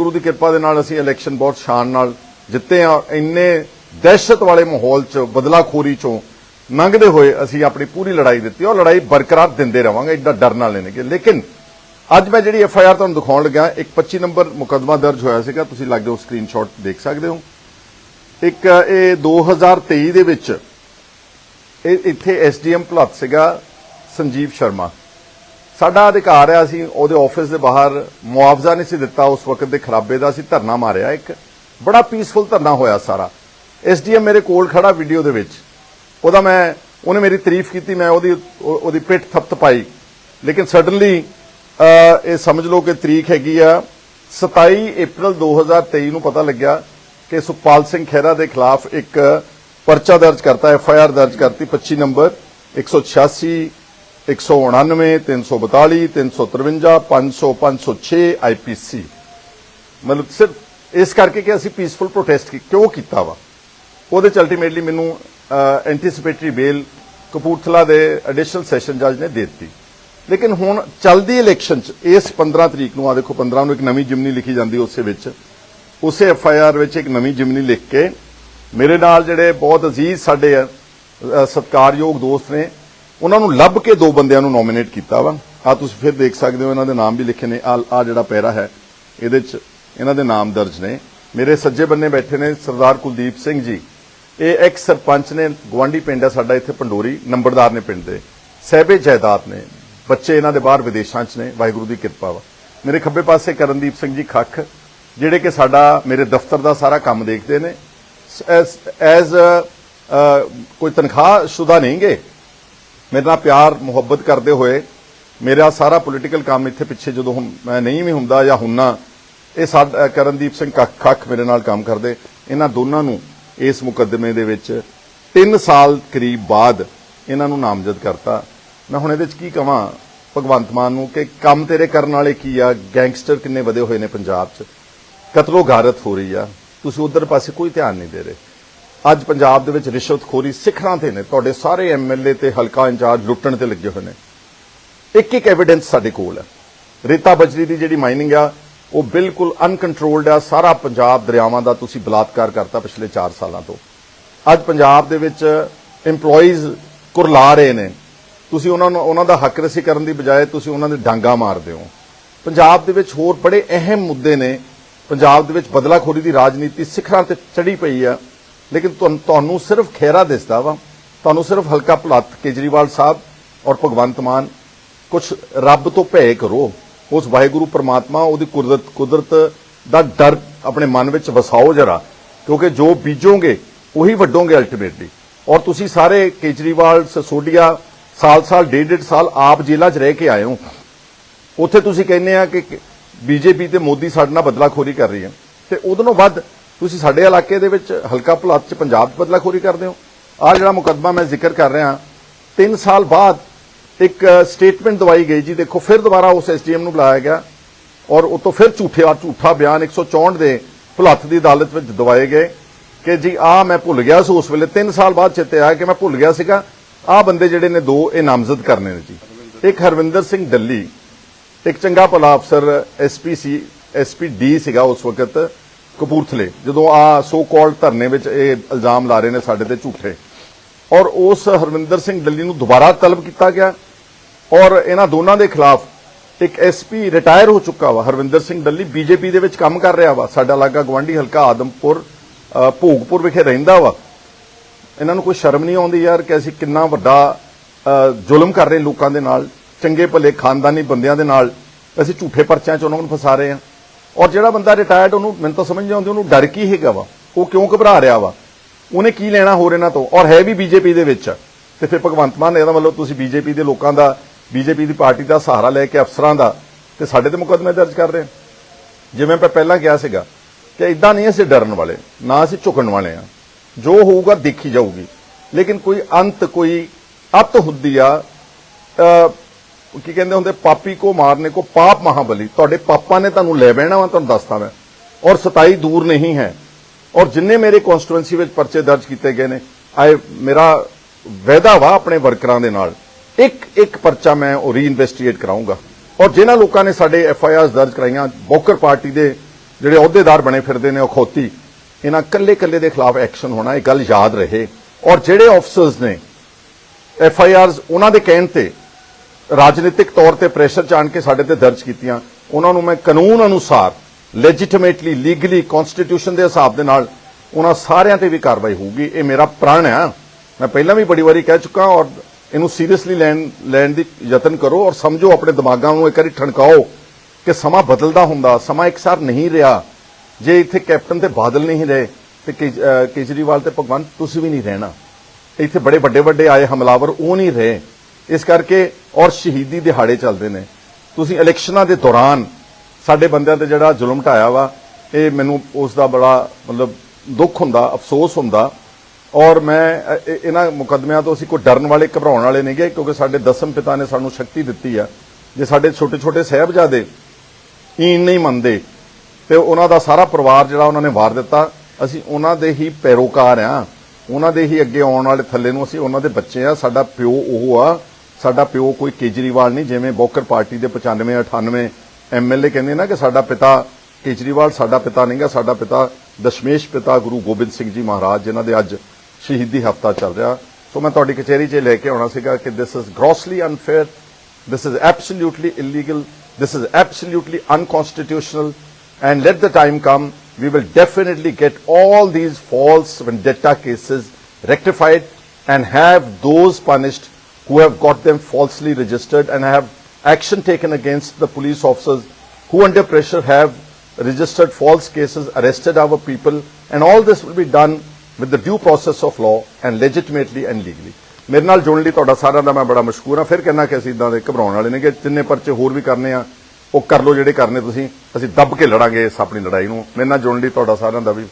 ਗੁਰੂ ਦੀ ਕਿਰਪਾ ਦੇ ਨਾਲ ਅਸੀਂ ਇਲੈਕਸ਼ਨ ਬਹੁਤ ਸ਼ਾਨ ਨਾਲ ਜਿੱਤੇ ਆ ਇੰਨੇ ਦਹਿਸ਼ਤ ਵਾਲੇ ਮਾਹੌਲ 'ਚ, ਬਦਲਾਖੋਰੀ 'ਚੋਂ ਲੰਘਦੇ ਹੋਏ ਅਸੀਂ ਆਪਣੀ ਪੂਰੀ ਲੜਾਈ ਦਿੱਤੀ ਔਰ ਲੜਾਈ ਬਰਕਰਾਰ ਦਿੰਦੇ ਰਵਾਂਗੇ ਐਡਾ ਡਰ ਨਾਲ ਲੈਣਗੇ ਲੇਕਿਨ ਅੱਜ ਮੈਂ ਜਿਹੜੀ ਐਫ ਆਈ ਆਰ ਤੁਹਾਨੂੰ ਦਿਖਾਉਣ ਲੱਗਾ ਇੱਕ 25 ਨੰਬਰ ਮੁਕੱਦਮਾ ਦਰਜ ਹੋਇਆ ਸੀਗਾ, ਤੁਸੀਂ ਲੱਗਦੇ ਹੋ ਸਕਰੀਨਸ਼ਾਟ ਦੇਖ ਸਕਦੇ ਹੋ। ਇੱਕ ਇਹ 2023 ਦੇ ਵਿੱਚ ਇਹ ਇੱਥੇ ਐਸਡੀਐਮ ਭਲੱਤ ਸੀਗਾ ਸੰਜੀਵ ਸ਼ਰਮਾ। ਸਾਡਾ ਅਧਿਕਾਰ ਹੈ ਅਸੀਂ ਉਹਦੇ ਆਫਿਸ ਦੇ ਬਾਹਰ ਮੁਆਵਜ਼ਾ ਨਹੀਂ ਸੀ ਦਿੱਤਾ, ਉਸ ਵਕਤ ਦੇ ਖਰਾਬੇ ਦਾ ਅਸੀਂ ਧਰਨਾ ਮਾਰਿਆ, ਇੱਕ ਬੜਾ ਪੀਸਫੁਲ ਧਰਨਾ ਹੋਇਆ ਸਾਰਾ। ਐਸਡੀਐਮ ਮੇਰੇ ਕੋਲ ਖੜਾ ਵੀਡੀਓ ਦੇ ਵਿੱਚ। ਉਹਦਾ ਮੈਂ, ਉਹਨੇ ਮੇਰੀ ਤਾਰੀਫ ਕੀਤੀ, ਮੈਂ ਉਹਦੀ ਉਹਦੀ ਪਿੱਠ ਥਪਥਪਾਈ ਲੇਕਿਨ ਸਡਨਲੀ ਇਹ ਸਮਝ ਲਓ ਕਿ ਤਰੀਕ ਹੈਗੀ ਆ 27 ਅਪ੍ਰੈਲ 2023 ਨੂੰ ਪਤਾ ਲੱਗਿਆ ਕਿ ਸੁਖਪਾਲ ਸਿੰਘ ਖਹਿਰਾ ਦੇ ਖਿਲਾਫ ਇੱਕ ਪਰਚਾ ਦਰਜ ਕਰਤਾ ਐਫ ਆਈ ਆਰ ਦਰਜ ਕਰਤੀ 25 ਨੰਬਰ 186 199 342 353 500 506 ਆਈਪੀਸੀ ਮਤਲਬ ਸਿਰਫ ਇਸ ਕਰਕੇ ਕਿ ਅਸੀਂ ਪੀਸਫੁਲ ਪ੍ਰੋਟੈਸਟ ਕਿਉਂ ਕੀਤਾ ਵਾ? ਉਹਦੇ ਚ ਅਲਟੀਮੇਟਲੀ ਮੈਨੂੰ ਐਂਟੀਸਪੇਟਰੀ ਬੇਲ ਕਪੂਰਥਲਾ ਦੇ ਐਡੀਸ਼ਨਲ ਸੈਸ਼ਨ ਜੱਜ ਨੇ ਦੇ ਦਿੱਤੀ। ਲੇਕਿਨ ਹੁਣ ਚੱਲਦੀ ਇਲੈਕਸ਼ਨ ਚ ਇਸ 15 ਤਰੀਕ ਨੂੰ ਆ ਦੇਖੋ 15 ਨੂੰ ਇੱਕ ਨਵੀਂ ਜਿਮਨੀ ਲਿਖੀ ਜਾਂਦੀ ਉਸੇ ਵਿੱਚ। ਉਸੇ ਐਫ ਆਈ ਆਰ ਵਿੱਚ ਇੱਕ ਨਵੀਂ ਜਿਮਨੀ ਲਿਖ ਕੇ ਮੇਰੇ ਨਾਲ ਜਿਹੜੇ ਬਹੁਤ ਅਜ਼ੀਜ਼ ਸਾਡੇ ਆ, ਸਤਿਕਾਰਯੋਗ ਦੋਸਤ ਨੇ ਉਹਨਾਂ ਨੂੰ ਲੱਭ ਕੇ ਦੋ ਬੰਦਿਆਂ ਨੂੰ ਨੋਮੀਨੇਟ ਕੀਤਾ ਵਾ। ਆ ਤੁਸੀਂ ਫਿਰ ਦੇਖ ਸਕਦੇ ਹੋ, ਇਹਨਾਂ ਦੇ ਨਾਮ ਵੀ ਲਿਖੇ ਨੇ। ਆ ਆ ਜਿਹੜਾ ਪੈਰਾ ਹੈ, ਇਹਦੇ ਚ ਇਹਨਾਂ ਦੇ ਨਾਮ ਦਰਜ ਨੇ। ਮੇਰੇ ਸੱਜੇ ਬੰਨੇ ਬੈਠੇ ਨੇ ਸਰਦਾਰ ਕੁਲਦੀਪ ਸਿੰਘ ਜੀ। ਇਹ ਐਕਸ ਸਰਪੰਚ ਨੇ ਗਵਾਂਡੀ ਪਿੰਡ ਹੈ ਸਾਡਾ ਇੱਥੇ ਪੰਡੋਰੀ, ਨੰਬਰਦਾਰ ਨੇ ਪਿੰਡ ਦੇ। ਸਹਿਬੇ ਜਾਇਦਾਦ ਨੇ। ਬੱਚੇ ਇਹਨਾਂ ਦੇ ਬਾਹਰ ਵਿਦੇਸ਼ਾਂ 'ਚ ਨੇ, ਵਾਹਿਗੁਰੂ ਦੀ ਕਿਰਪਾ ਵਾ। ਮੇਰੇ ਖੱਬੇ ਪਾਸੇ ਕਰਨਦੀਪ ਸਿੰਘ ਜੀ ਖੱਖ, ਜਿਹੜੇ ਕਿ ਸਾਡਾ, ਮੇਰੇ ਦਫ਼ਤਰ ਦਾ ਸਾਰਾ ਕੰਮ ਦੇਖਦੇ ਨੇ। ਐਜ਼ ਕੋਈ ਤਨਖਾਹ ਸ਼ੁਦਾ ਨਹੀਂਗੇ? ਮੇਰੇ ਨਾਲ ਪਿਆਰ, ਮੁਹੱਬਤ ਕਰਦੇ ਹੋਏ ਮੇਰਾ ਸਾਰਾ ਪੋਲੀਟੀਕਲ ਕੰਮ ਇੱਥੇ ਪਿੱਛੇ ਜਦੋਂ ਹੁਣ ਮੈਂ ਨਹੀਂ ਵੀ ਹੁੰਦਾ ਜਾਂ ਹੁੰਨਾ, ਇਹ ਸਾਡਾ ਕਰਨਦੀਪ ਸਿੰਘ ਕੱਖ ਖੱਖ ਮੇਰੇ ਨਾਲ ਕੰਮ ਕਰਦੇ। ਇਹਨਾਂ ਦੋਨਾਂ ਨੂੰ ਇਸ ਮੁਕੱਦਮੇ ਦੇ ਵਿੱਚ 3 ਸਾਲ ਕਰੀਬ ਬਾਅਦ ਇਹਨਾਂ ਨੂੰ ਨਾਮਜ਼ਦ ਕਰਤਾ। ਮੈਂ ਹੁਣ ਇਹਦੇ ਚ ਕੀ ਕਹਾਂ ਭਗਵੰਤ ਮਾਨ ਨੂੰ ਕਿ ਕੰਮ ਤੇਰੇ ਕਰਨ ਵਾਲੇ ਕੀ ਆ? ਗੈਂਗਸਟਰ ਕਿੰਨੇ ਵਧੇ ਹੋਏ ਨੇ ਪੰਜਾਬ 'ਚ? ਕਤਲੋ ਗਾਰਤ ਹੋ ਰਹੀ ਆ। ਤੁਸੀਂ ਉਧਰ ਪਾਸੇ ਕੋਈ ਧਿਆਨ ਨਹੀਂ ਦੇ ਰਹੇ। ਅੱਜ ਪੰਜਾਬ ਦੇ ਵਿੱਚ ਰਿਸ਼ਵਤਖੋਰੀ ਸਿਖਰਾਂ ਤੇ ਨੇ। ਤੁਹਾਡੇ ਸਾਰੇ ਐਮਐਲਏ ਤੇ ਹਲਕਾ ਇੰਚਾਰਜ ਲੁੱਟਣ ਤੇ ਲੱਗੇ ਹੋਏ ਨੇ। ਇੱਕ ਇੱਕ ਐਵੀਡੈਂਸ ਸਾਡੇ ਕੋਲ ਹੈ। ਰੇਤਾ ਬਜਰੀ ਦੀ ਜਿਹੜੀ ਮਾਈਨਿੰਗ ਆ, ਉਹ ਬਿਲਕੁਲ ਅਨਕੰਟਰੋਲਡ ਆ। ਸਾਰਾ ਪੰਜਾਬ ਦਰਿਆਵਾਂ ਦਾ ਤੁਸੀਂ ਬਲਾਤਕਾਰ ਕਰਤਾ ਪਿਛਲੇ 4 ਸਾਲਾਂ ਤੋਂ। ਅੱਜ ਪੰਜਾਬ ਦੇ ਵਿੱਚ EMPLOYEES ਕੁਰਲਾ ਰਹੇ ਨੇ। ਤੁਸੀਂ ਉਹਨਾਂ ਨੂੰ ਉਹਨਾਂ ਦਾ ਹੱਕ ਰਸੀ ਕਰਨ ਦੀ ਬਜਾਏ ਤੁਸੀਂ ਉਹਨਾਂ ਦੇ ਡਾਂਗਾ ਮਾਰਦੇ ਹੋ। ਪੰਜਾਬ ਦੇ ਵਿੱਚ ਹੋਰ ਬੜੇ ਅਹਿਮ ਮੁੱਦੇ ਨੇ। ਪੰਜਾਬ ਦੇ ਵਿੱਚ ਬਦਲਾਖੋਰੀ ਦੀ ਰਾਜਨੀਤੀ ਸਿਖਰਾਂ ਤੇ ਚੜੀ ਪਈ ਆ। ਲੇਕਿਨ ਤੁਹਾਨੂੰ ਸਿਰਫ ਖੇਰਾ ਦਿਸਦਾ ਵਾ। ਤੁਹਾਨੂੰ ਸਿਰਫ ਹਲਕਾ ਭਲੱਤ ਕੇਜਰੀਵਾਲ ਸਾਹਿਬ ਔਰ ਭਗਵੰਤ ਮਾਨ। ਕੁਝ ਰੱਬ ਤੋਂ ਭੈ ਕਰੋ। ਉਸ ਵਾਹਿਗੁਰੂ ਪ੍ਰਮਾਤਮਾ, ਉਹਦੀ ਕੁਦਰਤ ਕੁਦਰਤ ਦਾ ਡਰ ਆਪਣੇ ਮਨ ਵਿੱਚ ਵਸਾਓ ਜਰਾ, ਕਿਉਂਕਿ ਜੋ ਬੀਜੋਗੇ, ਉਹੀ ਵੱਡੋਗੇ ਅਲਟੀਮੇਟਲੀ ਔਰ ਤੁਸੀਂ ਸਾਰੇ ਕੇਜਰੀਵਾਲ, ਸਸੋਡੀਆ ਸਾਲ-ਸਾਲ ਡੇਢ ਡੇਢ ਸਾਲ ਆਪ ਜੇਲ੍ਹਾਂ 'ਚ ਰਹਿ ਕੇ ਆਏ ਹੋ। ਉੱਥੇ ਤੁਸੀਂ ਕਹਿੰਦੇ ਆ ਕਿ ਬੀਜੇਪੀ ਤੇ ਮੋਦੀ ਸਾਡੇ ਨਾਲ ਬਦਲਾਖੋਰੀ ਕਰ ਰਹੀ ਹੈ। ਤੇ ਉਦੋਂ ਵੱਧ ਤੁਸੀਂ ਸਾਡੇ ਇਲਾਕੇ ਦੇ ਵਿੱਚ ਹਲਕਾ ਭੁਲੱਤ 'ਚ ਪੰਜਾਬ 'ਚ ਬਦਲਾਖੋਰੀ ਕਰਦੇ ਹੋ। ਆ ਜਿਹੜਾ ਮੁਕੱਦਮਾ ਮੈਂ ਜ਼ਿਕਰ ਕਰ ਰਿਹਾ 3 ਸਾਲ ਬਾਅਦ ਇੱਕ ਸਟੇਟਮੈਂਟ ਦਵਾਈ ਗਈ ਜੀ, ਦੇਖੋ ਫਿਰ ਦੁਬਾਰਾ ਉਸ ਐਸਡੀਐਮ ਨੂੰ ਬੁਲਾਇਆ ਗਿਆ ਔਰ ਉਹ ਤੋਂ ਫਿਰ ਝੂਠੇ ਝੂਠਾ ਬਿਆਨ 164 ਦੇ ਭੁਲੱਥ ਦੀ ਅਦਾਲਤ ਵਿੱਚ ਦਵਾਏ ਗਏ ਕਿ ਜੀ ਆ ਮੈਂ ਭੁੱਲ ਗਿਆ ਸੀ ਉਸ ਵੇਲੇ 3 ਸਾਲ ਬਾਅਦ ਚੇਤੇ ਆਇਆ ਕਿ ਮੈਂ ਭੁੱਲ ਗਿਆ ਸੀਗਾ। ਆ ਬੰਦੇ ਜਿਹੜੇ ਨੇ ਦੋ, ਇਹ ਨਾਮਜ਼ਦ ਕਰਨੇ ਨੇ ਜੀ। ਇੱਕ ਹਰਵਿੰਦਰ ਸਿੰਘ ਡੱਲੀ, ਇੱਕ ਚੰਗਾ ਭਲਾ ਅਫਸਰ ਐਸਪੀਸੀ ਐਸਪੀਡੀ ਸੀਗਾ ਉਸ ਵਕਤ। ਕਪੂਰਥਲੇ, ਜਦੋਂ ਆ ਸੋ ਕਾਲਡ ਧਰਨੇ ਵਿੱਚ ਇਹ ਇਲਜ਼ਾਮ ਲਾ ਰਹੇ ਨੇ ਸਾਡੇ ਤੇ ਝੂਠੇ। ਔਰ ਉਸ ਹਰਵਿੰਦਰ ਸਿੰਘ ਡੱਲੀ ਨੂੰ ਦੁਬਾਰਾ ਤਲਬ ਕੀਤਾ ਗਿਆ। ਔਰ ਇਹਨਾਂ ਦੋਨਾਂ ਦੇ ਖਿਲਾਫ ਇੱਕ ਐਸਪੀ ਰਿਟਾਇਰ ਹੋ ਚੁੱਕਾ ਵਾ। ਹਰਵਿੰਦਰ ਸਿੰਘ ਡੱਲੀ ਬੀਜੇਪੀ ਦੇ ਵਿੱਚ ਕੰਮ ਕਰ ਰਿਹਾ ਵਾ। ਸਾਡਾ ਲਾਗਾ ਗਵਾਂਢੀ ਹਲਕਾ ਆਦਮਪੁਰ ਭੋਗਪੁਰ ਵਿਖੇ ਰਹਿੰਦਾ ਵਾ। ਇਹਨਾਂ ਨੂੰ ਕੋਈ ਸ਼ਰਮ ਨਹੀਂ ਆਉਂਦੀ ਯਾਰ ਕਿ ਅਸੀਂ ਕਿੰਨਾ ਵੱਡਾ ਜ਼ੁਲਮ ਕਰ ਰਹੇ ਲੋਕਾਂ ਦੇ ਨਾਲ, ਚੰਗੇ ਭਲੇ ਖਾਨਦਾਨੀ ਬੰਦਿਆਂ ਦੇ ਨਾਲ। ਅਸੀਂ ਝੂਠੇ ਪਰਚਿਆਂ 'ਚ ਉਹਨਾਂ ਨੂੰ ਫਸਾ ਰਹੇ ਹਾਂ। ਔਰ ਜਿਹੜਾ ਬੰਦਾ ਰਿਟਾਇਰਡ ਉਹਨੂੰ ਮੈਨੂੰ ਤਾਂ ਸਮਝ ਨਹੀਂ ਆਉਂਦੀ, ਉਹਨੂੰ ਡਰ ਕੀ ਹੈਗਾ ਵਾ? ਉਹ ਕਿਉਂ ਘਬਰਾ ਰਿਹਾ ਵਾ? ਉਹਨੇ ਕੀ ਲੈਣਾ ਹੋਰ ਇਹਨਾਂ ਤੋਂ? ਔਰ ਹੈ ਵੀ ਬੀਜੇਪੀ ਦੇ ਵਿੱਚ। ਤੇ ਫਿਰ ਭਗਵੰਤ ਮਾਨ ਨੇ ਇਹਦਾ ਮਤਲਬ ਤੁਸੀਂ ਬੀਜੇਪੀ ਦੇ ਲੋਕਾਂ ਦਾ, ਬੀਜੇਪੀ ਦੀ ਪਾਰਟੀ ਦਾ ਸਹਾਰਾ ਲੈ ਕੇ ਅਫਸਰਾਂ ਦਾ ਤੇ ਸਾਡੇ ਤੇ ਮੁਕੱਦਮੇ ਦਰਜ ਕਰ ਰਹੇ ਜਿਵੇਂ ਮੈਂ ਪਹਿਲਾਂ ਕਿਹਾ ਸੀਗਾ ਕਿ ਇਦਾਂ ਨਹੀਂ ਅਸੀਂ ਡਰਨ ਵਾਲੇ, ਨਾ ਅਸੀਂ ਝੁਕਣ ਵਾਲੇ ਆ। ਜੋ ਹੋਊਗਾ ਦੇਖੀ ਜਾਊਗੀ। ਲੇਕਿਨ ਕੋਈ ਅੰਤ, ਕੋਈ ਅਤ ਹੁੰਦੀ ਆ ਕੀ ਕਹਿੰਦੇ ਹੁੰਦੇ, ਪਾਪੀ ਕੋ ਮਾਰਨੇ ਕੋ ਪਾਪ ਮਹਾਬਲੀ। ਤੁਹਾਡੇ ਪਾਪਾਂ ਨੇ ਤੁਹਾਨੂੰ ਲੈ ਬਹਿਣਾ ਵਾ, ਤੁਹਾਨੂੰ ਦੱਸਦਾ ਮੈਂ। ਔਰ 27 ਦੂਰ ਨਹੀਂ ਹੈ। ਔਰ ਜਿੰਨੇ ਮੇਰੇ ਕਨਸਟੀਟੂਐਂਸੀ ਵਿੱਚ ਪਰਚੇ ਦਰਜ ਕੀਤੇ ਗਏ ਨੇ, ਆਏ ਮੇਰਾ ਵਾਅਦਾ ਵਾ ਆਪਣੇ ਵਰਕਰਾਂ ਦੇ ਨਾਲ। ਇੱਕ ਇੱਕ ਪਰਚਾ ਮੈਂ ਉਹ ਰੀਇਨਵੈਸਟੀਗੇਟ ਕਰਾਉਂਗਾ ਔਰ ਜਿਨ੍ਹਾਂ ਲੋਕਾਂ ਨੇ ਸਾਡੇ ਐਫ ਆਈ ਆਰ ਦਰਜ ਕਰਾਈਆਂ, ਬੋਕਰ ਪਾਰਟੀ ਦੇ ਜਿਹੜੇ ਅਹੁਦੇਦਾਰ ਬਣੇ ਫਿਰਦੇ ਨੇ ਅਖੌਤੀ ਇਹਨਾਂ ਕੱਲੇ ਕੱਲੇ ਦੇ ਖਿਲਾਫ ਐਕਸ਼ਨ ਹੋਣਾ, ਇਹ ਗੱਲ ਯਾਦ ਰਹੇ। ਔਰ ਜਿਹੜੇ ਆਫਸਰਸ ਨੇ ਐਫ ਆਈ ਆਰਸ ਉਹਨਾਂ ਦੇ ਕਹਿਣ ਤੇ ਰਾਜਨੀਤਿਕ ਤੌਰ ਤੇ ਪ੍ਰੈਸ਼ਰ 'ਚ ਆਣ ਕੇ ਸਾਡੇ ਤੇ ਦਰਜ ਕੀਤੀਆਂ। ਉਹਨਾਂ ਨੂੰ ਮੈਂ ਕਾਨੂੰਨ ਅਨੁਸਾਰ ਲੈਜੀਟੀਮੇਟਲੀ ਲੀਗਲੀ ਕਨਸਟੀਟਿਊਸ਼ਨ ਦੇ ਹਿਸਾਬ ਦੇ ਨਾਲ ਉਹਨਾਂ ਸਾਰਿਆਂ ਤੇ ਵੀ ਕਾਰਵਾਈ ਹੋਊਗੀ। ਇਹ ਮੇਰਾ ਪ੍ਰਣ ਹੈ ਮੈਂ ਪਹਿਲਾਂ ਵੀ ਬੜੀ ਵਾਰੀ ਕਹਿ ਚੁੱਕਾ ਔਰ ਇਹਨੂੰ ਸੀਰੀਅਸਲੀ ਲੈਣ ਲੈਣ ਦੀ ਯਤਨ ਕਰੋ ਔਰ ਸਮਝੋ ਆਪਣੇ ਦਿਮਾਗਾਂ ਨੂੰ ਇੱਕ ਵਾਰੀ ਠਣਕਾਓ ਕਿ ਸਮਾਂ ਬਦਲਦਾ ਹੁੰਦਾ, ਸਮਾਂ ਇੱਕਸਾਰ ਨਹੀਂ ਰਿਹਾ। ਜੇ ਇੱਥੇ ਕੈਪਟਨ ਤੇ ਬਾਦਲ ਨਹੀਂ ਰਹੇ ਤੇ ਕੇਜਰੀਵਾਲ ਤੇ ਭਗਵੰਤ, ਤੁਸੀਂ ਵੀ ਨਹੀਂ ਰਹਿਣਾ। ਇੱਥੇ ਬੜੇ ਵੱਡੇ ਵੱਡੇ ਆਏ ਹਮਲਾਵਰ ਉਹ ਨਹੀਂ ਰਹੇ। ਇਸ ਕਰਕੇ ਔਰ ਸ਼ਹੀਦੀ ਦਿਹਾੜੇ ਚੱਲਦੇ ਨੇ। ਤੁਸੀਂ ਇਲੈਕਸ਼ਨਾਂ ਦੇ ਦੌਰਾਨ ਸਾਡੇ ਬੰਦਿਆਂ ਤੇ ਜਿਹੜਾ ਜ਼ੁਲਮ ਢਾਇਆ ਵਾ, ਇਹ ਮੈਨੂੰ ਉਸ ਦਾ ਬੜਾ ਮਤਲਬ ਦੁੱਖ ਹੁੰਦਾ, ਅਫਸੋਸ ਹੁੰਦਾ। ਔਰ ਮੈਂ ਇਹਨਾਂ ਮੁਕੱਦਮਿਆਂ ਤੋਂ ਅਸੀਂ ਕੋਈ ਡਰਨ ਵਾਲੇ, ਘਬਰਾਉਣ ਵਾਲੇ ਨਹੀਂ ਗਏ, ਕਿਉਂਕਿ ਸਾਡੇ ਦਸਮ ਪਿਤਾ ਨੇ ਸਾਨੂੰ ਸ਼ਕਤੀ ਦਿੱਤੀ ਆ। ਜੇ ਸਾਡੇ ਛੋਟੇ ਛੋਟੇ ਸਹਿਬਜ਼ਾਦੇ ਈਨ ਨਹੀਂ ਮੰਨਦੇ, ਤੇ ਉਹਨਾਂ ਦਾ ਸਾਰਾ ਪਰਿਵਾਰ ਜਿਹੜਾ ਉਹਨਾਂ ਨੇ ਵਾਰ ਦਿੱਤਾ। ਅਸੀਂ ਉਹਨਾਂ ਦੇ ਹੀ ਪੈਰੋਕਾਰ ਆ। ਉਹਨਾਂ ਦੇ ਹੀ ਅੱਗੇ ਆਉਣ ਵਾਲੇ ਥੱਲੇ ਨੂੰ ਅਸੀਂ ਉਹਨਾਂ ਦੇ ਬੱਚੇ ਆ, ਸਾਡਾ ਪਿਓ ਉਹ ਆ। ਸਾਡਾ ਪਿਓ ਕੋਈ ਕੇਜਰੀਵਾਲ ਨਹੀਂ ਜਿਵੇਂ ਬੋਕਰ ਪਾਰਟੀ ਦੇ 95 98 ਐਮਐਲਏ ਕਹਿੰਦੇ ਨਾ ਕਿ ਸਾਡਾ ਪਿਤਾ ਕੇਜਰੀਵਾਲ ਸਾਡਾ ਪਿਤਾ ਨਹੀਂਗਾ ਸਾਡਾ ਪਿਤਾ ਦਸ਼ਮੇਸ਼ ਪਿਤਾ ਗੁਰੂ ਗੋਬਿੰਦ ਸਿੰਘ ਜੀ ਮਹਾਰਾਜ ਜਿਨ੍ਹਾਂ ਦੇ ਅੱਜ ਸ਼ਹੀਦੀ ਹਫਤਾ ਚੱਲ ਰਿਹਾ ਸੋ ਮੈਂ ਤੁਹਾਡੀ ਕਚਹਿਰੀ 'ਚ ਇਹ ਲੈ ਕੇ ਆਉਣਾ ਸੀਗਾ ਕਿ this is grossly unfair This is absolutely illegal. This is absolutely unconstitutional. And let the time come, we will definitely get all these false vendetta cases rectified and have those punished who have got them falsely registered and have action taken against the police officers who under pressure have registered false cases, arrested our people, and all this will be done with the due process of law and legitimately and legally. ਮੇਰੇ ਨਾਲ ਜੁੜਨ ਲਈ ਤੁਹਾਡਾ ਸਾਰਿਆਂ ਦਾ ਮੈਂ ਬੜਾ ਮਸ਼ਕੂਰ ਹਾਂ ਫਿਰ ਕਹਿੰਦਾ ਕਿ ਅਸੀਂ ਇਦਾਂ ਦੇ ਘਬਰਾਉਣ ਵਾਲੇ ਨੇ ਕਿ ਜਿੰਨੇ ਪਰਚੇ ਹੋਰ ਵੀ ਕਰਨੇ ਆ ਉਹ ਕਰ ਲਓ ਜਿਹੜੇ ਕਰਨੇ ਤੁਸੀਂ ਅਸੀਂ ਦੱਬ ਕੇ ਲੜਾਂਗੇ ਇਸ ਆਪਣੀ ਲੜਾਈ ਨੂੰ ਮੇਰੇ ਨਾਲ ਜੁੜਨ ਲਈ ਤੁਹਾਡਾ ਸਾਰਿਆਂ ਦਾ ਵੀ